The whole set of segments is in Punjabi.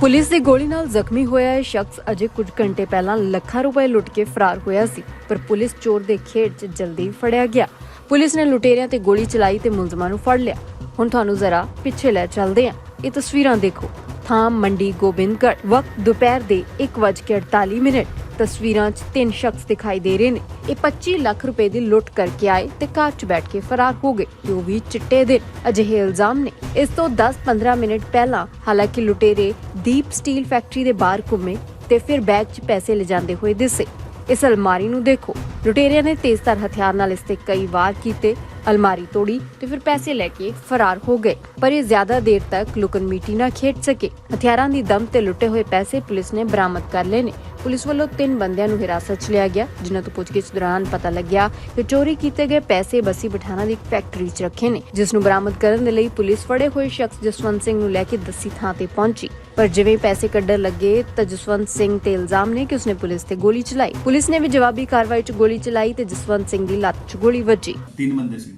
ਪੁਲਿਸ ਦੀ ਗੋਲੀ ਨਾਲ ਜ਼ਖਮੀ ਹੋਇਆ ਇਹ ਸ਼ਖਸ ਅਜੇ ਕੁਝ ਘੰਟੇ ਪਹਿਲਾਂ ਲੱਖਾਂ ਰੁਪਏ ਲੁੱਟ ਕੇ ਫਰਾਰ ਹੋਇਆ ਸੀ, ਪਰ ਪੁਲਿਸ ਚੋਰ ਦੇ ਖੇਡ 'ਚ ਜਲਦੀ ਫੜਿਆ ਗਿਆ। ਪੁਲਿਸ ਨੇ ਲੁਟੇਰਿਆਂ ਤੇ ਗੋਲੀ ਚਲਾਈ ਤੇ ਮੁਲਜ਼ਮਾਂ ਨੂੰ ਫੜ ਲਿਆ। ਹੁਣ ਤੁਹਾਨੂੰ ਜ਼ਰਾ ਪਿੱਛੇ ਲੈ ਚੱਲਦੇ ਹਾਂ। ਇਹ ਤਸਵੀਰਾਂ ਦੇਖੋ। ਥਾਂ ਮੰਡੀ ਗੋਬਿੰਦਗੜ੍ਹ, ਵਕਤ ਦੁਪਹਿਰ ਦੇ 1:48 ਮਿੰਟ। ਤਸਵੀਰਾਂ 'ਚ ਤਿੰਨ ਸ਼ਖਸ ਦਿਖਾਈ ਦੇ ਰਹੇ ਨੇ। ਇਹ 25 ਲੱਖ ਰੁਪਏ ਦੀ ਲੁੱਟ ਕਰਕੇ ਆਏ ਤੇ ਕਾਰ 'ਚ ਬੈਠ ਕੇ ਫਰਾਰ ਹੋ ਗਏ। ਤੇ ਉਹ ਵੀ ਚਿੱਟੇ ਦੇ ਅਜਿਹੇ ਇਲਜ਼ਾਮ ਨੇ। ਇਸ ਤੋਂ 10-15 ਮਿੰਟ ਪਹਿਲਾਂ ਹਾਲਾਂਕਿ ਲੁਟੇਰੇ ਦੀਪ ਸਟੀਲ ਫੈਕਟਰੀ ਦੇ ਬਾਹਰ ਘੁੰਮੇ ਤੇ ਫਿਰ ਬੈਗ 'ਚ ਪੈਸੇ ਲਿਜਾਂਦੇ ਹੋਏ ਦਿਸੇ। ਇਸ ਅਲਮਾਰੀ ਨੂੰ ਦੇਖੋ। ਲੁਟੇਰਿਆਂ ਨੇ ਤੇਜ਼ਧਾਰ ਹਥਿਆਰ ਨਾਲ ਇਸ ਤੇ ਕਈ ਵਾਰ ਕੀਤੇ, ਅਲਮਾਰੀ ਤੋੜੀ ਤੇ ਫਿਰ ਪੈਸੇ ਲੈ ਕੇ ਫਰਾਰ ਹੋ ਗਏ। ਪਰ ਇਹ ਜ਼ਿਆਦਾ ਦੇਰ ਤੱਕ ਲੁਕਣ ਮੀਟੀ ਨਾ ਖੇਡ ਸਕੇ। ਹਥਿਆਰਾਂ ਦੀ ਦਮ ਤੇ ਲੁੱਟੇ ਹੋਏ ਪੈਸੇ ਪੁਲਿਸ ਨੇ ਬਰਾਮਦ ਕਰ ਲਏ ਨੇ। ਪੁਲਿਸ ਵੱਲੋਂ ਤਿੰਨ ਬੰਦਿਆਂ ਨੂੰ ਹਿਰਾਸਤ 'ਚ ਲਿਆ ਗਿਆ ਜਿਨ੍ਹਾਂ ਤੋਂ ਪੁੱਛਗਿੱਛ ਦੌਰਾਨ ਪਤਾ ਲੱਗਿਆ ਕਿ ਚੋਰੀ ਕੀਤੇ ਗਏ ਪੈਸੇ ਬਸੀ ਪਠਾਣਾ ਦੀ ਇੱਕ ਫੈਕਟਰੀ 'ਚ ਰੱਖੇ ਨੇ ਜਿਸ ਨੂੰ ਬਰਾਮਦ ਕਰਨ ਦੇ ਲਈ ਪੁਲਿਸ ਫੜੇ ਹੋਏ ਸ਼ਖਸ ਜਸਵੰਤ ਸਿੰਘ ਨੂੰ ਲੈ ਕੇ ਦੱਸੀ ਥਾਂ ਤੇ ਪਹੁੰਚੀ। ਪਰ ਜਿਵੇਂ ਪੈਸੇ ਕੱਢਣ ਲੱਗੇ ਤਾਂ ਜਸਵੰਤ ਸਿੰਘ ਤੇ ਇਲਜ਼ਾਮ ਨੇ ਕਿ ਉਸਨੇ ਪੁਲਿਸ ਤੇ ਗੋਲੀ ਚਲਾਈ। ਪੁਲਿਸ ਨੇ ਵੀ ਜਵਾਬੀ ਕਾਰਵਾਈ 'ਚ ਗੋਲੀ ਚਲਾਈ ਤੇ ਜਸਵੰਤ ਸਿੰਘ ਦੀ ਲੱਤ 'ਚ ਗੋਲੀ ਵੱਜੀ। ਤਿੰਨ ਬੰਦੇ ਸੀ।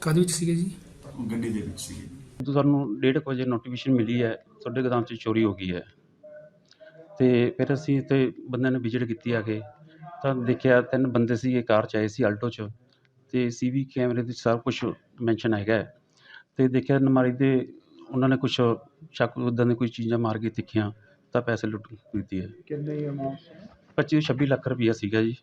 ਕਾਹਦੇ ਵਿੱਚ ਸੀਗੇ ਜੀ? ਗੱਡੀ ਦੇ ਵਿੱਚ ਸੀਗੇ। ਸਾਨੂੰ ਡੇਢ ਕੁ ਵਜੇ ਨੋਟੀਫਿਕੇਸ਼ਨ ਮਿਲੀ ਹੈ ਤੁਹਾਡੇ ਗੋਦਾਮ 'ਚ ਚੋਰੀ ਹੋ ਗਈ ਹੈ। ਤੇ ਫਿਰ ਅਸੀਂ ਤੇ ਬੰਦਿਆਂ ਨੇ ਵਿਜ਼ਿਟ ਕੀਤੀ ਆ ਕੇ ਤਾਂ ਦੇਖਿਆ ਤਿੰਨ ਬੰਦੇ ਸੀ ਇਹ ਕਾਰ 'ਚ ਆਏ ਸੀ ਆਲਟੋ 'ਚ ਤੇ ਸੀਵੀ ਕੈਮਰੇ ਵਿੱਚ ਸਭ ਕੁਝ ਮੈਂਸ਼ਨ ਹੈਗਾ ਹੈ। ਤੇ ਦੇਖਿਆ ਨਮਾਰੀ ਦੇ ਉਹਨਾਂ ਨੇ ਕੁਝ ਸ਼ੱਕ ਉਦਾਂ ਦੀ ਕੋਈ ਚੀਜ਼ਾਂ ਮਾਰ ਕੇ ਤਿੱਖੀਆਂ ਤਾਂ ਪੈਸੇ ਲੁੱਟ ਕੀਤੀ ਹੈ 25 ਤੋਂ 26 ਲੱਖ ਰੁਪਈਆ ਸੀਗਾ ਜੀ।